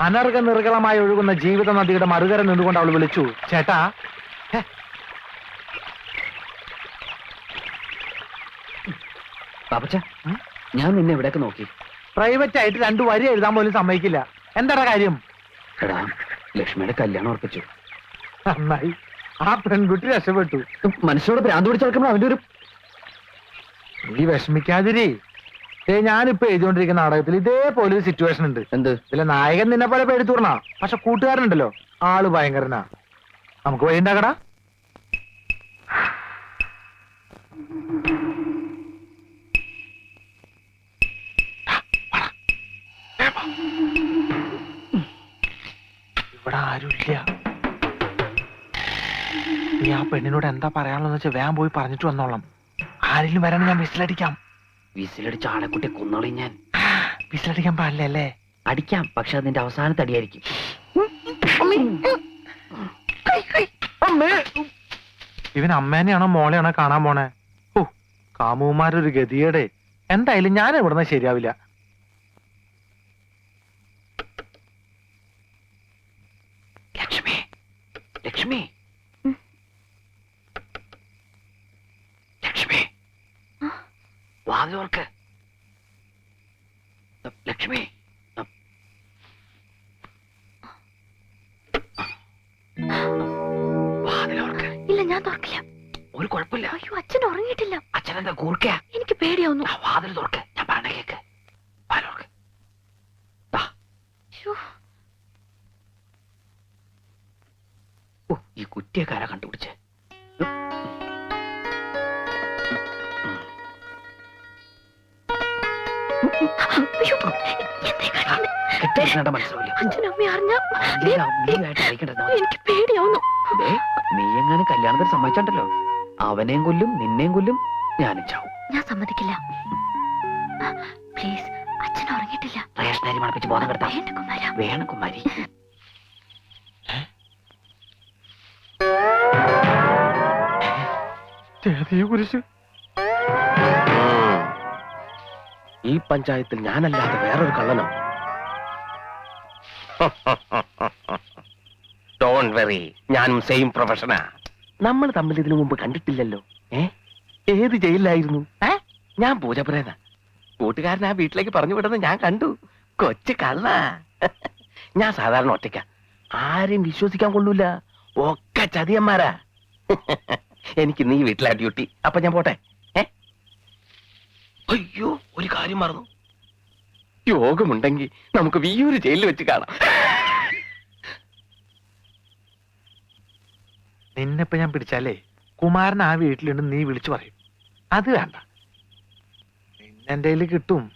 അനർഘ നിർഗളമായി ഒഴുകുന്ന ജീവിത നദിയുടെ മറുകര നിന്നുകൊണ്ട് അവൾ വിളിച്ചു ചേട്ടാ. പാപ്പച്ച ഞാൻ നിന്നെ എവിടെയൊക്കെ നോക്കി. പ്രൈവറ്റ് ആയിട്ട് രണ്ടു വരി എഴുതാൻ പോലും സമ്മതിക്കില്ല. എന്താടാ കാര്യം? എടാ ലക്ഷ്മിയുടെ കല്യാണം ഉറപ്പിച്ചു. നന്നായി. ആ പെൺകുട്ടി രക്ഷപ്പെട്ടു. മനുഷ്യരോട് ഭ്രാന്ത് പിടിച്ചു അവന്റെ ഒരു നീ വിഷമിക്കാതിരി. ഏ ഞാനിപ്പോ എഴുതിക്കൊണ്ടിരിക്കുന്ന നാടകത്തിൽ ഇതേപോലെ ഒരു സിറ്റുവേഷൻ ഉണ്ട്. എന്ത്? ഇതിലെ നായകൻ നിന്നെ പോലെ പേടിത്തൂർണ പക്ഷെ കൂട്ടുകാരനുണ്ടല്ലോ. ആൾ ഭയങ്കരനാ. നമുക്ക് വഴി ഉണ്ടാക്കടാ. ഇവിടെ ആരുമില്ല. നീ ആ പെണ്ണിനോട് എന്താ പറയാനുള്ളതെന്ന് വെച്ചാൽ വേഗം പോയി പറഞ്ഞിട്ട് വന്നോളാം. ആരെങ്കിലും വരാൻ ഞാൻ വിസിലടിക്കാം വിസിലടിച്ച ആളെക്കുട്ടി കൊന്നോളി ഞാൻ. വിസിലടിക്കാൻ പാടില്ലല്ലേ അടിക്കാം പക്ഷെ അതിന്റെ അവസാനത്തെ അടിയായിരിക്കും. ഇവൻ അമ്മേനെയാണോ മോളെയാണോ കാണാൻ പോണേ? ഓ കാമുമാരൊരു ഗതിയടെ എന്തായാലും ഞാൻ ഇവിടുന്ന് ശരിയാവില്ല ലക്ഷ്മി ലക്ഷ്മി ലക്ഷ്മി വാതിലോർക്ക് ലക്ഷ്മി ഇല്ല ഞാൻ തുറക്കില്ല. ഒരു കുഴപ്പമില്ല. അയ്യോ അച്ഛൻ ഉറങ്ങിയിട്ടില്ല. അച്ഛനെന്താ കൂർക്ക എനിക്ക് പേടിയാവുന്നു. വാതിൽ തുറക്ക്. അവനെയും കൊല്ലും നിന്നെയും കൊല്ലും ഞാനും ചാവും ഞാൻ സമ്മതിക്കില്ല. പ്ലീസ് അച്ഛൻ ഉറങ്ങിയിട്ടില്ല. റേഷനരി മണപ്പിച്ച് ബോധം കെടുത്താം. വേണ്ട കുമാര. വേണ കുമാരി. കുരിശ് ഈ പഞ്ചായത്തിൽ ഞാനല്ലാതെ വേറൊരു കള്ളനോ? ഡോണ്ട് വെറി ഞാനും സെയിം പ്രൊഫഷനാ നമ്മൾ തമ്മിൽ ഇതിനു മുമ്പ് കണ്ടിട്ടില്ലല്ലോ. ഏ? ഏത് ജയിലിലായിരുന്നു? ഏ? ഞാൻ പൂജപ്രേത കൂട്ടുകാരൻ ആ വീട്ടിലേക്ക് പറഞ്ഞു വിടുന്നത് ഞാൻ കണ്ടു. കൊച്ചു കള്ള. ഞാൻ സാധാരണ ഒറ്റയ്ക്ക. ആരെയും വിശ്വസിക്കാൻ കൊള്ളൂല. ഒക്കെ ചതിയന്മാരാ. എനിക്ക് നീ വീട്ടിലാ ഡ്യൂട്ടി. അപ്പൊ ഞാൻ പോട്ടെ. അയ്യോ ഒരു കാര്യം മറന്നു. യോഗമുണ്ടെങ്കിൽ നമുക്ക് വിയൂര് ജയിലിൽ വെച്ച് കാണാം. നിന്നെപ്പോ ഞാൻ പിടിച്ചാലേ കുമാരൻ ആ വീട്ടിലുണ്ട് നീ വിളിച്ചു പറയും. അത് വേണ്ട. നിന്നെന്റെ കിട്ടും.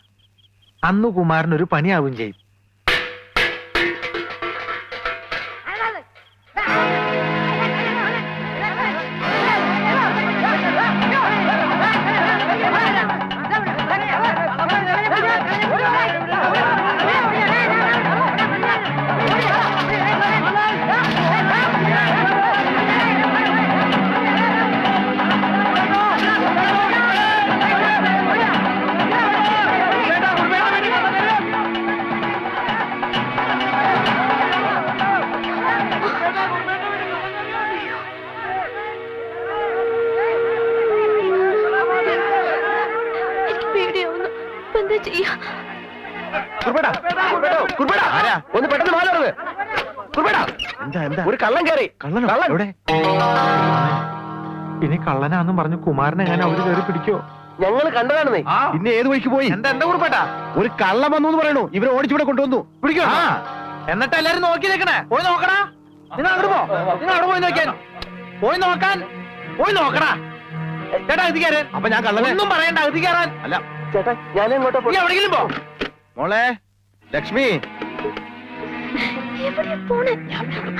അന്ന് കുമാരൻ ഒരു പണിയാവും ചെയ്യും. എവിടെ? ഇനി കള്ളനാന്ന് പറഞ്ഞു കുമാരനെ ഞാൻ അവർ കയറി പിടിക്കോ? ഞങ്ങൾ കണ്ടതാണെന്നേ. പിന്നെ ഏത് വഴിക്ക് പോയി? എന്താ എന്താ കുറിപ്പേട്ടാ ഒരു കള്ളം വന്നു എന്ന് പറയണു. ഇവരെ ഓടിച്ചിവിടെ കൊണ്ടുവന്നു. പിടിക്കോ? ആ. എന്നിട്ട് എല്ലാരും നോക്കി നിൽക്കണേ. പോയി നോക്കണാ നിങ്ങൾ അങ്ങോട്ട് പോ. നിങ്ങൾ അവിടെ പോയി നോക്കാൻ പോയി നോക്കാൻ. പോയി നോക്കടാ. ചേട്ടാ അകത്ത് കയറ് അപ്പൊ ഞാൻ കള്ളനെ ഒന്നും പറയണ്ട അകത്ത് കയറാൻ അല്ല. ചേട്ടാ ഞാൻ എങ്ങോട്ടാ എവിടെയെങ്കിലും പോ. മോളെ ലക്ഷ്മി. എവിടെയാ പോണേ?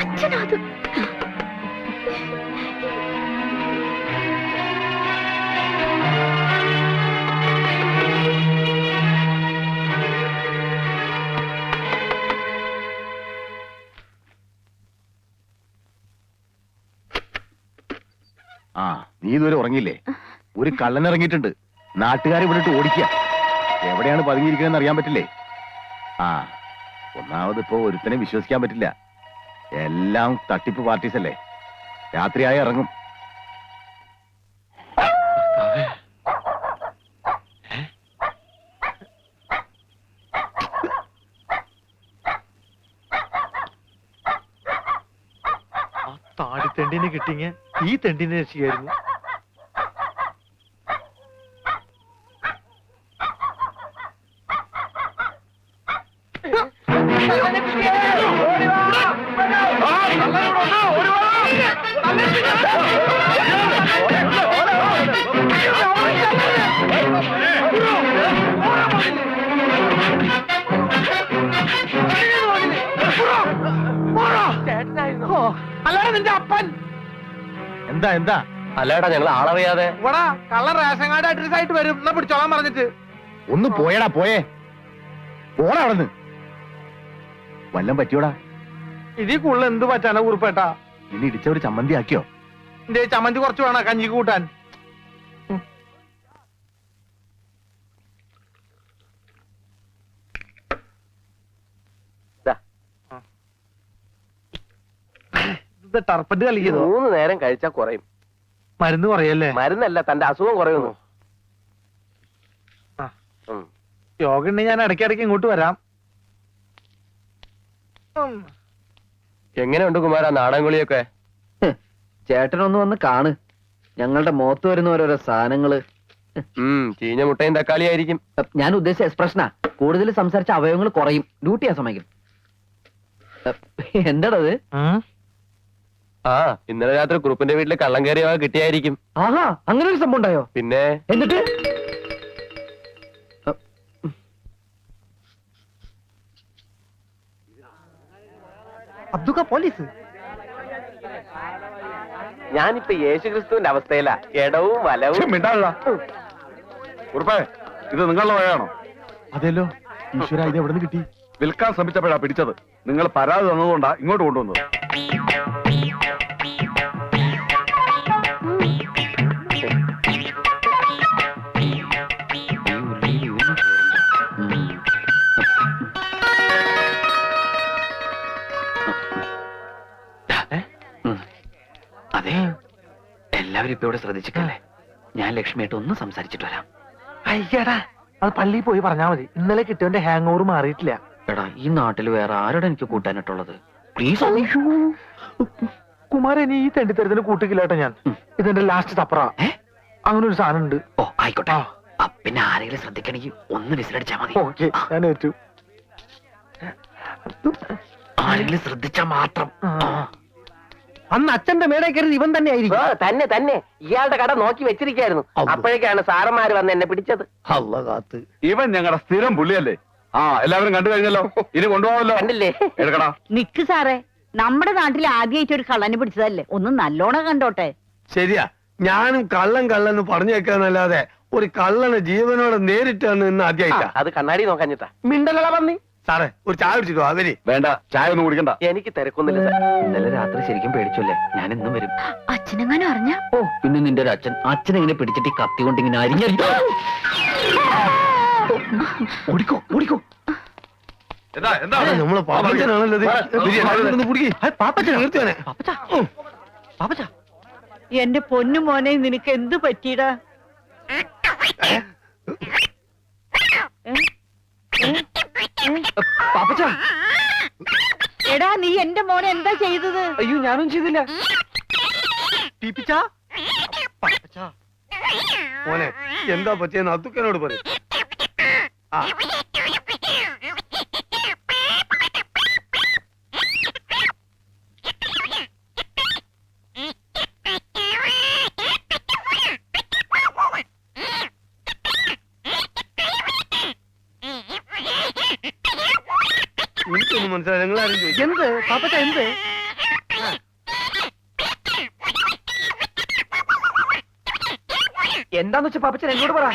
അച്ഛനാ ആ നീ ഇതുവരെ ഉറങ്ങിയില്ലേ? ഒരു കള്ളൻ ഇറങ്ങിയിട്ടുണ്ട്. നാട്ടുകാരെ വിട്ടിട്ട് ഓടിക്കുക. എവിടെയാണ് പതുങ്ങിയിരിക്കുന്നതെന്ന് അറിയാൻ പറ്റില്ലേ? ആ. ഒന്നാമത് ഇപ്പോ ഒരുത്തനെ വിശ്വസിക്കാൻ പറ്റില്ല. എല്ലാം തട്ടിപ്പ് പാർട്ടീസ് അല്ലേ രാത്രിയായി ഇറങ്ങും. താടിത്തെണ്ടിനെ കിട്ടിങ്ങ ഈ തെണ്ടിനെ രക്ഷിക്കായിരുന്നു നിന്റെ അപ്പൻ. എന്താ എന്താ? അല്ലേടാ ഞങ്ങൾ ആളറിയാതെ. ഇവിടെ കള്ള റേഷൻ കാർഡ് അഡ്രസ് ആയിട്ട് വരും. എന്നാ പിടിച്ചോളാൻ പറഞ്ഞിട്ട്. ഒന്ന് പോയടാ പോയേ. പോടാ വല്ലം പറ്റിയോടാ? ഇതീ കൂടുതൽ എന്ത് പറ്റാനാ കുറിപ്പേട്ടാ? ഇനി ഇടിച്ച ഒരു ചമ്മന്തി ആക്കിയോ? എന്റെ ചമ്മന്തി കുറച്ച് വേണം? കഞ്ഞിക്ക് കൂട്ടാൻ. ഇത് കളിക്കുന്നു കളിക്കുന്നോ മൂന്ന് നേരം കഴിച്ചാൽ കുറയും. മരുന്ന് കുറയല്ലേ? മരുന്നല്ല തന്റെ അസുഖം കുറയുന്നു. യോഗ ഉണ്ടെങ്കിൽ ഞാൻ ഇടയ്ക്കിടയ്ക്ക് ഇങ്ങോട്ട് വരാം. എങ്ങനെയുണ്ട് കുമാര നാടൻകുളിയൊക്കെ ചേട്ടനൊന്ന് വന്ന് കാണ്. ഞങ്ങളുടെ മുഖത്ത് വരുന്ന ഓരോരോ സാധനങ്ങൾ. ചീഞ്ഞ മുട്ടയും തക്കാളി ആയിരിക്കും. ഞാൻ ഉദ്ദേശിച്ച എക്സ്പ്രഷനാ. കൂടുതൽ സംസാരിച്ച അവയവങ്ങൾ കുറയും. ഡ്യൂട്ടിയാ ആ സമയം എന്താടത്. ആ ഇന്നലെ രാത്രി ഗ്രൂപ്പിന്റെ വീട്ടിൽ കള്ളം കയറിയ കിട്ടിയായിരിക്കും. ആഹാ അങ്ങനെ ഒരു സംഭവം ഉണ്ടായോ? പിന്നെ? എന്നിട്ട്? അബ്ദുക്ക പോലീസ്? ഞാനിപ്പോ യേശുക്രിസ്തുവിന്റെ അവസ്ഥയിലാ. ഇടവും വലവും. ഉറപ്പേ ഇത് നിങ്ങളുടെ വഴയാണോ അതെല്ലോ. ഈശ്വര ഇത് എവിടെ നിന്ന് കിട്ടി? വിൽക്കാൻ ശ്രമിച്ചപ്പോഴാ പിടിച്ചത്. നിങ്ങൾ പരാതി തന്നതുകൊണ്ടാ ഇങ്ങോട്ട് കൊണ്ടുവന്നത്. ഇപ്പൊ ശ്രദ്ധിച്ചിട്ടല്ലേ? ഞാൻ ലക്ഷ്മിയായിട്ട് ഒന്ന് സംസാരിച്ചിട്ട് വരാം. അയ്യടാ അത് പള്ളിയിൽ പോയി പറഞ്ഞാ മതി. ഇന്നലെ കിട്ടിയവന്റെ ഹാങ് ഓവർ മാറിയിട്ടില്ല. എടാ ഈ നാട്ടിൽ വേറെ ആരോടെ എനിക്ക് കൂട്ടാനായിട്ടുള്ളത്? പ്ലീസ് കുമാരൻ നീ ഈ തെണ്ടിത്തരത്തിന് കൂട്ടിക്കില്ലാട്ടോ ഞാൻ. ഇതെന്റെ ലാസ്റ്റ് തപ്പറ? അങ്ങനെ ഒരു സാധനം ഉണ്ട്. ഓ ആയിക്കോട്ടെ. പിന്നെ ആരെങ്കിലും ശ്രദ്ധിക്കണമെങ്കിൽ ഒന്ന് വിസിലടിച്ചാ മതി. ഞാൻ ഏറ്റു ആരെങ്കിലും ശ്രദ്ധിച്ചാ മാത്രം. അന്ന് അച്ഛന്റെ മേടെ കയറി ഇവൻ തന്നെ ആയിരിക്കും തന്നെ തന്നെ. ഇയാളുടെ കട നോക്കി വെച്ചിരിക്കായിരുന്നു. അപ്പോഴേക്കാണ് സാറന്മാര് വന്ന് എന്നെ പിടിച്ചത്. കാത്ത്. ഇവൻ ഞങ്ങളുടെ സ്ഥിരം പുള്ളിയല്ലേ? ആ എല്ലാവരും കണ്ടു കഴിഞ്ഞല്ലോ? ഇനി കൊണ്ടുപോകാമല്ലോ കണ്ടില്ലേ? എടുക്കടാ. നിക്ക് സാറേ നമ്മുടെ നാട്ടിൽ ആദ്യമായിട്ട് ഒരു കള്ളനെ പിടിച്ചതല്ലേ? ഒന്ന് നല്ലോണം കണ്ടോട്ടെ. ശരിയാ. ഞാനും കള്ളൻ കള്ളൻ പറഞ്ഞേക്കാന്നല്ലാതെ ഒരു കള്ളനെ ജീവനോടെ നേരിട്ടാണ് ഇന്ന് ആദ്യമായിട്ടാ അത് കണ്ണാടി നോക്കാഞ്ഞിട്ടാ മിണ്ടലട പന്നി. സാറേ ഒരു ചായ കുടിച്ചിട്ടോ അവർ വേണ്ട ചായ ഒന്നും കുടിക്കണ്ട. എനിക്ക് തിരക്കൊന്നുമില്ല സാർ. ഇന്നലെ രാത്രി ശരിക്കും പേടിച്ചല്ലേ? ഞാൻ ഇന്നും വരും. അച്ഛനെങ്ങാനും അറിഞ്ഞ? ഓ പിന്നെ നിന്റെ ഒരു അച്ഛൻ. അച്ഛൻ ഇങ്ങനെ പിടിച്ചിട്ട് ഈ കത്തി കൊണ്ട് ഇങ്ങനെ അരിഞ്ഞ ഓടിക്കോ ഓടിക്കോ എന്താ എന്താ? നമ്മളെ പാപ്പച്ചനാണല്ലോ. പാപ്പച്ച. എന്റെ പൊന്നു മോനെ നിനക്ക് എന്ത് പറ്റിയടാ? പാപ്പച്ച. എടാ നീ എന്റെ മോനെ എന്താ ചെയ്തത്? അയ്യോ ഞാനും ചെയ്തില്ല. ടീപ്പിച്ച മോനെ എന്താ പറ്റിയെന്ന് അതുക്കനോട് പറയും. ആ. എനിക്കൊന്നും മനസ്സിലായി നിങ്ങൾ ആരും ചോദിക്കും എന്ത്? പാപ്പച്ച എന്ത്? എന്താന്ന് വെച്ചാ പാപ്പച്ചൻ എന്നോട് പറ.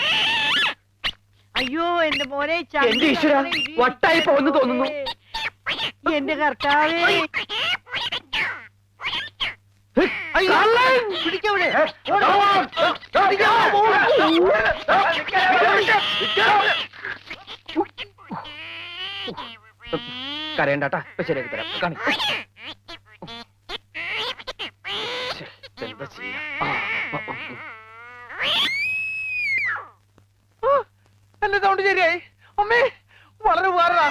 അയ്യോ എന്റെ മോനെ എന്റെ ഈശ്വരാ, വട്ടായി പോയെന്ന് തോന്നുന്നു. എന്റെ കർത്താവേ. പിടിക്കവിടെ കരയണ്ടാട്ടാ ഇപ്പൊ ശരിയാക്കി തരാം കാണി എന്താ ചെയ്യാ. എന്റെ സൗണ്ട് ശരിയായി അമ്മേ വളരെ ഉപകാരടാ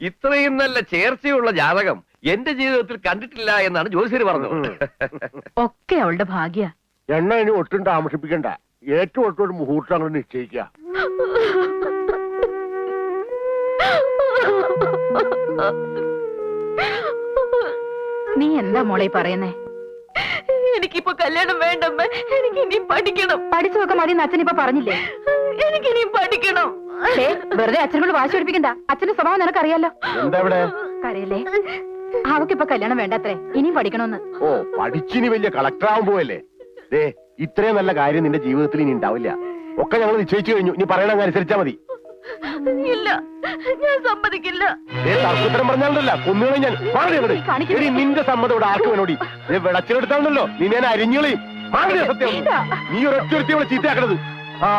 ഇത്രയും നല്ല ചേർച്ചയുള്ള ജാതകം എന്റെ ജീവിതത്തിൽ കണ്ടിട്ടില്ല എന്നാണ് ജ്യോതിഷര് പറഞ്ഞത്. ഒക്കെ അവളുടെ ഭാഗ്യ. എണ്ണ ഇനി ഒട്ടും താമസിപ്പിക്കണ്ട. ഏറ്റവും ഒട്ടും ഒരു മുഹൂർത്തം അങ്ങനെ നിശ്ചയിക്കുക. നീ എന്താ മോളെ ഈ പറയുന്നേ? എനിക്കിപ്പോ കല്യാണം വേണ്ടമ്മ. എനിക്ക് ഇനിയും പഠിക്കണം. പഠിച്ചു നോക്കാൻ മതി അച്ഛൻ ഇപ്പൊ പറഞ്ഞില്ലേ? എനിക്ക് ഇനിയും പഠിക്കണം വെറുതെ അച്ഛനോട് വാശി പഠിപ്പിക്കണ്ട അച്ഛന്റെ സ്വഭാവം നിനക്കറിയാലോ. എന്താ ഇവിടെ? കരയല്ലേ? അവക്കിപ്പൊ കല്യാണം വേണ്ടത്രേ? ഇനിയും പഠിക്കണമെന്ന് ഓ പഠിച്ചിനി വലിയ കളക്ടർ ആവാൻ പോവല്ലേ ദേ ഇത്രയും നല്ല കാര്യം നിന്റെ ജീവിതത്തിൽ ഇനി ഉണ്ടാവില്ല. ഒക്കെ ഞങ്ങൾ നിശ്ചയിച്ചു കഴിഞ്ഞു. ഇനി പറയണ അനുസരിച്ചാ മതി. ഇല്ല ഞാൻ സമ്മതിക്കില്ല. ദേ തർക്കുത്തരം പറഞ്ഞാലല്ല കൊന്നുകളെ ഞാൻ മാറി. നിന്റെ സമ്മതം ഇവിടെ ആർക്ക് വേണോടി? വിളച്ചിലെടുത്താണല്ലോ നീ ഞാൻ അരിഞ്ഞുകളയും മാറി സത്യം. നീ ഒരൊറ്റ ഒരുത്തി ഇവിടെ ചീത്തയാക്കണത്. ആ.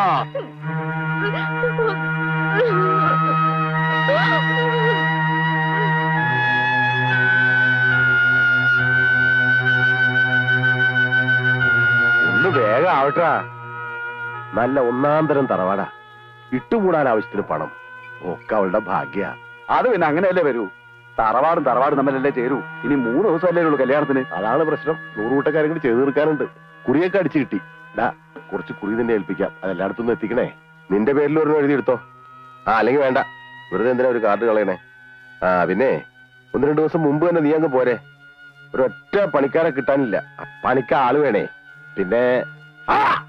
ആവട്ടാ നല്ല ഒന്നാം തരം തറവാടാ. ഇട്ടുകൂടാൻ ആവശ്യത്തിന് പണം. ഒക്കെ അവളുടെ ഭാഗ്യ. അത് പിന്നെ അങ്ങനെയല്ലേ വരൂ? തറവാടും തറവാടും തമ്മിലല്ലേ ചേരൂ? ഇനി മൂന്ന് ദിവസമല്ലേ ഉള്ളൂ കല്യാണത്തിന്. അതാണ് പ്രശ്നം. നൂറുകൂട്ടക്കാരും കൂടി ചെയ്തു തീർക്കാനുണ്ട്. കുറിയൊക്കെ അടിച്ചു കിട്ടി. ഡാ കുറച്ച് കുറി തന്നെ ഏൽപ്പിക്കാം. അതെല്ലായിടത്തും നിന്ന് എത്തിക്കണേ. നിന്റെ പേരിൽ ഒരു എഴുതി എടുത്തോ ആ അല്ലെങ്കിൽ വേണ്ട. വെറുതെ എന്തിനാ ഒരു കാർഡ് കളയണേ? ആ പിന്നെ ഒന്ന് രണ്ടു ദിവസം മുമ്പ് തന്നെ നീ അങ്ങ് പോരെ. ഒരൊറ്റ പണിക്കാരെ കിട്ടാനില്ല. പണിക്ക ആൾ വേണേ. പിന്നെ ആ!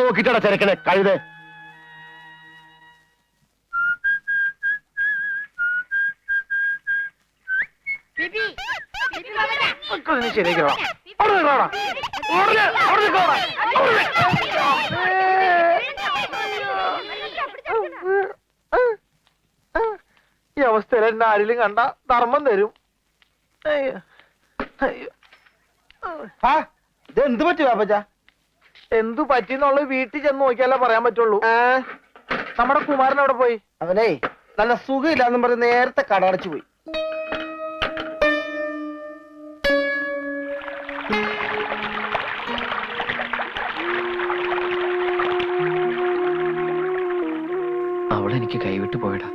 നോക്കിട്ടാ ചെറുക്കനെ കഴുത്. നി- ഈ അവസ്ഥയിൽ എന്നെ ആരെങ്കിലും കണ്ട ധർമ്മം തരും. അയ്യോ. അയ്യോ. എന്ത് പറ്റി പാപ്പച്ച എന്തു പറ്റിന്നുള്ളത് വീട്ടിൽ ചെന്ന് നോക്കിയാലേ പറയാൻ പറ്റുള്ളൂ. നമ്മുടെ കുമാരൻ അവിടെ പോയി? അവനെ നല്ല സുഖമില്ലാന്നും പറഞ്ഞ് നേരത്തെ കടടച്ചു പോയി. അവളെനിക്ക് കൈവിട്ട് പോയടാ.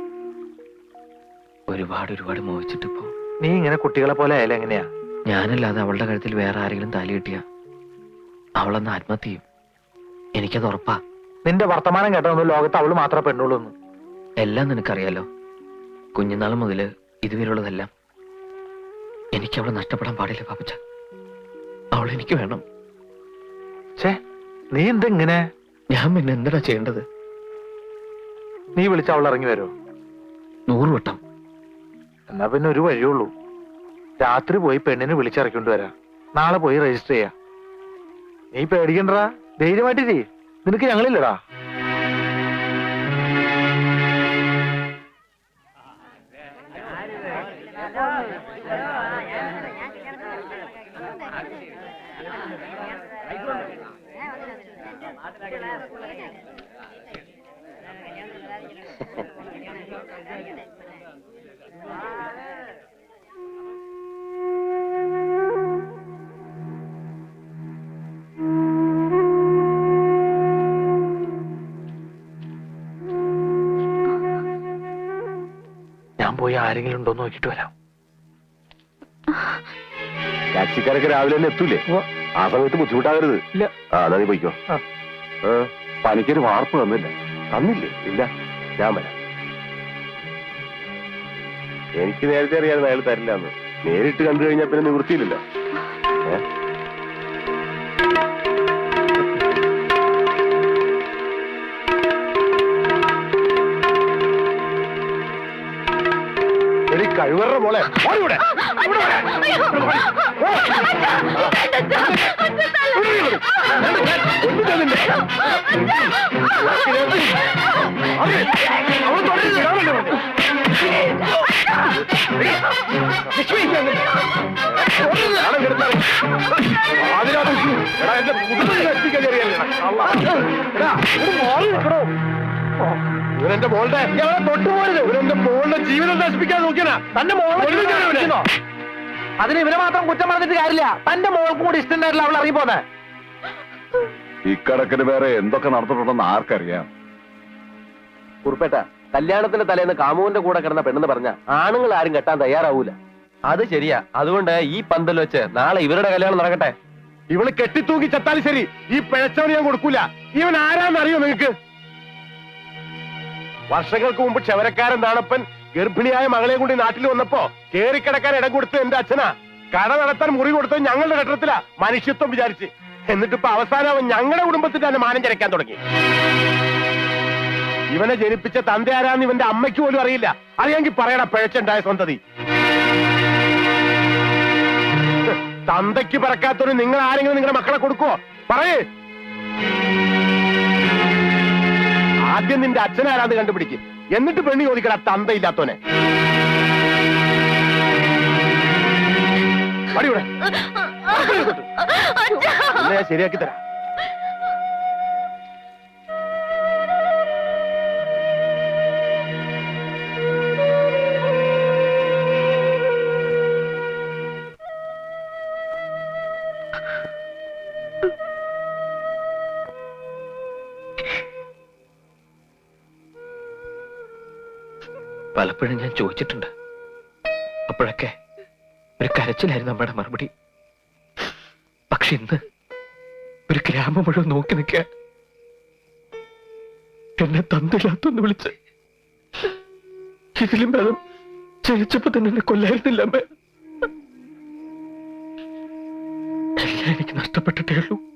ഒരുപാട് ഒരുപാട് മോഹിച്ചിട്ടിപ്പോ. നീ ഇങ്ങനെ കുട്ടികളെ പോലെ ആയാലും എങ്ങനെയാ? ഞാനല്ലാതെ അവളുടെ കഴുത്തിൽ വേറെ ആരെങ്കിലും താലി കിട്ടിയ? അവളെന്ന് ആത്മഹത്യ ചെയ്യും. എനിക്കത് ഉറപ്പാ. നിന്റെ വർത്തമാനം കേട്ടതൊന്നും ലോകത്ത് അവൾ മാത്രമേ പെണ്ണുള്ളൂ എന്ന്. എല്ലാം നിനക്കറിയാലോ. കുഞ്ഞുനാൾ മുതൽ ഇതുവരെയുള്ളതെല്ലാം എനിക്ക് അവളെ നഷ്ടപ്പെടാൻ പാടില്ല പാപ്പച്ച. അവൾ എനിക്ക് വേണം. ചേ നീ എന്തെങ്ങനെ? ഞാൻ പിന്നെ എന്താ ചെയ്യേണ്ടത്? നീ വിളിച്ച അവൾ ഇറങ്ങി വരുമോ നൂറ് വട്ടം. എന്നാ പിന്നെ ഒരു വഴിയുള്ളൂ രാത്രി പോയി പെണ്ണിനെ വിളിച്ചിറക്കിണ്ട് വരാം. നാളെ പോയി രജിസ്റ്റർ ചെയ്യാ. നീ പേടിക്കണ്ടടാ? ധൈര്യമായിട്ട് ചെയ് നിനക്ക് ഞങ്ങളില്ലടാ. ആരെങ്കിലും ഉണ്ടോ നോക്കിട്ട് വരാം. ടാക്സിക്കാരൊക്കെ രാവിലെ തന്നെ എത്തൂലേ? ആ സമയത്ത് ബുദ്ധിമുട്ടാകരുത് ഇല്ല. ആ എന്നാ നീ പോയിക്കോ. പനിക്കൊരു വാർപ്പ് തന്നില്ല തന്നില്ലേ? ഇല്ല. ഞാൻ വരാം. എനിക്ക് നേരത്തെ അറിയാതെ അയാൾ തരില്ല എന്ന് നേരിട്ട് കണ്ടു കഴിഞ്ഞാൽ പിന്നെ നിവൃത്തിയില്ലല്ലോ. കഴിവറ മോളെ. ഓടിവിടെ. അതിനകത്ത് എടാ എന്റെ കുടുംബത്തിൽ എത്തിക്കാൻ ചെറിയല്ലേ എടാ ഇവിടെ മാറി നിൽക്കണോ? ഇവനെന്റെ മോളുടെ? തൊട്ടുപോരുത് ഇവനെന്റെ മോളുടെ ജീവിതം നശിപ്പിക്കാൻ നോക്കിയാ തന്റെ മോളെ അതിന് ഇവനെ മാത്രം കുറ്റം പറഞ്ഞിട്ട് കാര്യമില്ല. തന്റെ മോൾക്കും കൂടി ഇഷ്ടണ്ടായിട്ടില്ല അവൾ ഇറങ്ങി പോന്നെ. ഇക്കണക്കിന് വേറെ എന്തൊക്കെ നടന്നിട്ടുണ്ടെന്ന് ആർക്കറിയാം? കുറുപ്പേട്ട കല്യാണത്തിന്റെ തലേന്ന് കാമുവിന്റെ കൂടെ കിടന്ന പെണ്ണെന്ന് പറഞ്ഞ ആണുങ്ങൾ ആരും കെട്ടാൻ തയ്യാറാവൂല. അത് ശരിയാ. അതുകൊണ്ട് ഈ പന്തൽ വെച്ച് നാളെ ഇവരുടെ കല്യാണം നടക്കട്ടെ. ഇവൾ കെട്ടിത്തൂക്കി ചത്താലും ശരി ഈ പിഴച്ചവന് ഞാൻ കൊടുക്കൂല. ഇവൻ ആരാന്നറിയോ നിങ്ങക്ക്? വർഷങ്ങൾക്ക് മുമ്പ് ക്ഷവരക്കാരൻ നാണപ്പൻ ഗർഭിണിയായ മകളെ കൂടി നാട്ടിൽ വന്നപ്പോ കേറിക്കിടക്കാൻ ഇടം കൊടുത്തു എന്റെ അച്ഛനാ. കട നടത്താൻ മുറി കൊടുത്തത് ഞങ്ങളുടെ ഘട്ടത്തിലാ മനുഷ്യത്വം വിചാരിച്ച്. എന്നിട്ട് ഇപ്പൊ അവസാനം അവൻ ഞങ്ങളുടെ കുടുംബത്തിൽ തന്നെ മാനം ചരക്കാൻ തുടങ്ങി. ഇവനെ ജനിപ്പിച്ച തന്ത ആരാന്ന് ഇവന്റെ അമ്മയ്ക്ക് പോലും അറിയില്ല. അറിയാമെങ്കിൽ പറയണ പിഴച്ചുണ്ടായ സന്തതി. തന്തയ്ക്ക് പറക്കാത്തൊരു നിങ്ങൾ ആരെങ്കിലും നിങ്ങളുടെ മക്കളെ കൊടുക്കുവോ? പറയേ. ആദ്യം നിന്റെ അച്ഛനാരാന്ന് കണ്ടുപിടിക്കും. എന്നിട്ട് പെണ്ണി ചോദിക്കട തന്തയില്ലാത്തോനെ. അടിയൂടെ ശരിയാക്കി തരാം. പലപ്പോഴും ഞാൻ ചോദിച്ചിട്ടുണ്ട്. അപ്പോഴൊക്കെ ഒരു കരച്ചിലായിരുന്നു നമ്മുടെ മറുപടി. പക്ഷെ ഇന്ന് ഒരു ഗ്രാമം മുഴുവൻ നോക്കി നിൽക്കുക. എന്നെ തന്നില്ലാത്തൊന്ന് വിളിച്ച്. ഇതിലും ഭേദം ജനിച്ചപ്പോ തന്നെ എന്നെ കൊല്ലായിരുന്നില്ല അമ്മ. എല്ലാം എനിക്ക് നഷ്ടപ്പെട്ടിട്ടേ ഉള്ളൂ.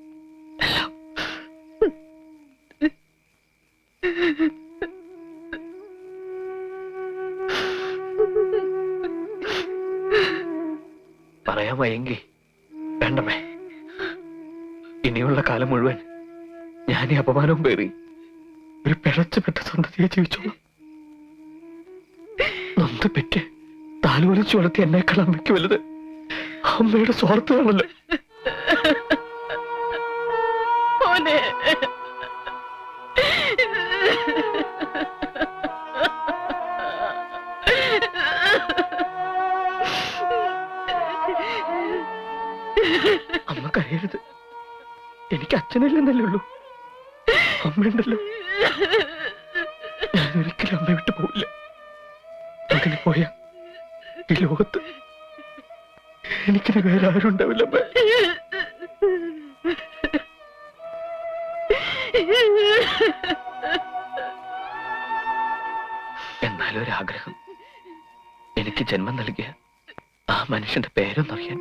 വയ്യെങ്കിൽ വേണ്ടമേ ഇനിയുള്ള കാലം മുഴുവൻ ഞാൻ ഈ അപമാനവും പേറി ഒരു പിഴച്ചുപെട്ട സന്തതിയെ ജീവിച്ചോളാം. നൊന്ത് പെറ്റ് താലോലിച്ചു വളർത്തി എന്നേക്കാൾ അമ്മയ്ക്ക് വലുത്. അമ്മയുടെ സ്വാർത്ഥമാണല്ലോ. കരയരുത് എനിക്ക് അച്ഛനില്ലെന്നല്ലേ ഉള്ളൂ. അമ്മയുണ്ടല്ലോ. ഞാൻ ഒരിക്കലും അമ്മ വിട്ടു പോവില്ല. അങ്ങനെ പോയ ഈ ലോകത്ത് എനിക്കിന് വേറെ ആരും ഉണ്ടാവില്ല അമ്മ. എന്നാലും ഒരാഗ്രഹം എനിക്ക് ജന്മം നൽകിയ ആ മനുഷ്യന്റെ പേരൊന്നറിയാൻ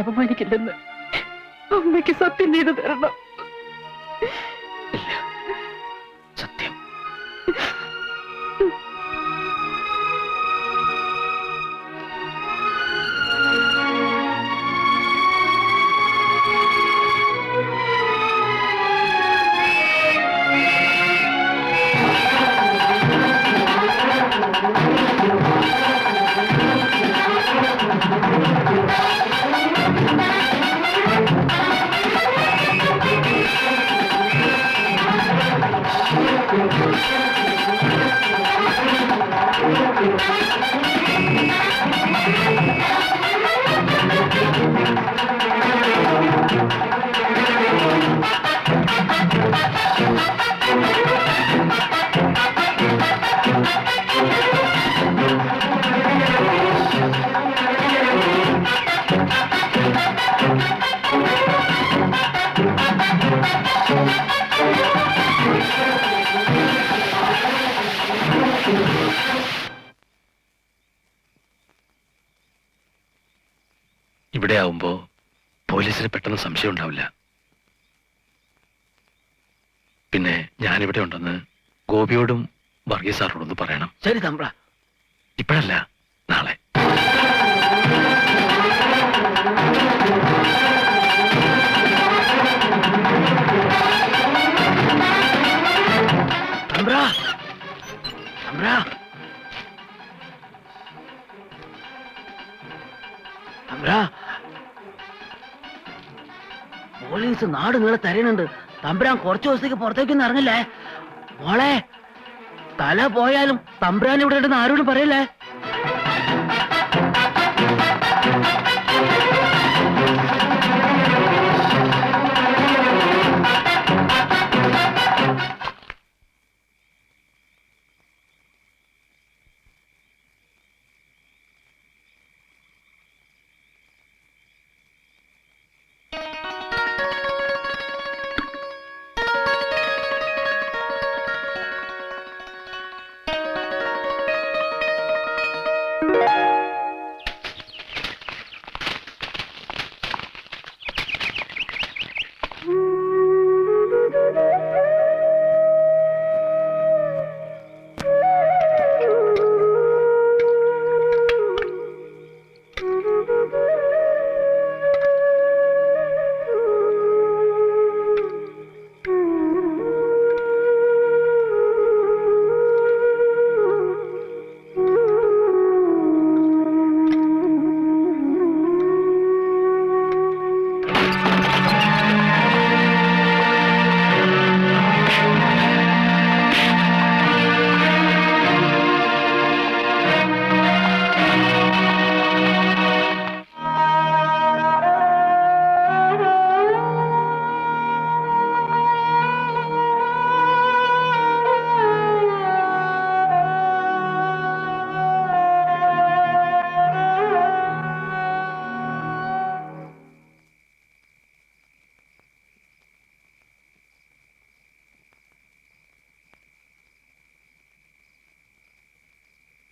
അപമാനിക്കില്ലെന്ന്. അമ്മയ്ക്ക് സത്യം ചെയ്തു തരണം. സംശയം ഉണ്ടാവില്ല പിന്നെ ഞാനിവിടെ ഉണ്ടെന്ന് ഗോപിയോടും വർഗീസ് സാറിനോടൊന്ന് പറയണം. ശരി തമ്പ്ര. ഇപ്പോഴല്ല നാളെ. തമ്പ്ര. പോലീസ് നാട് നിങ്ങളെ തരണുണ്ട് തമ്പുരാൻ കുറച്ച് ദിവസത്തേക്ക് പുറത്തേക്കൊന്നും ഇറങ്ങില്ലേ? മോളെ തല പോയാലും തമ്പുരാൻ ഇവിടെ ഉണ്ടെന്ന് ആരോടും പറയല്ലേ?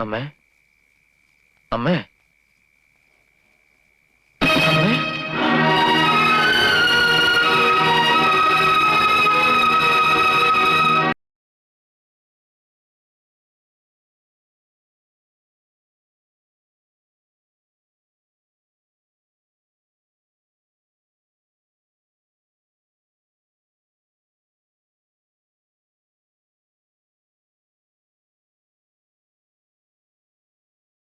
അമ്മേ. അമ്മേ.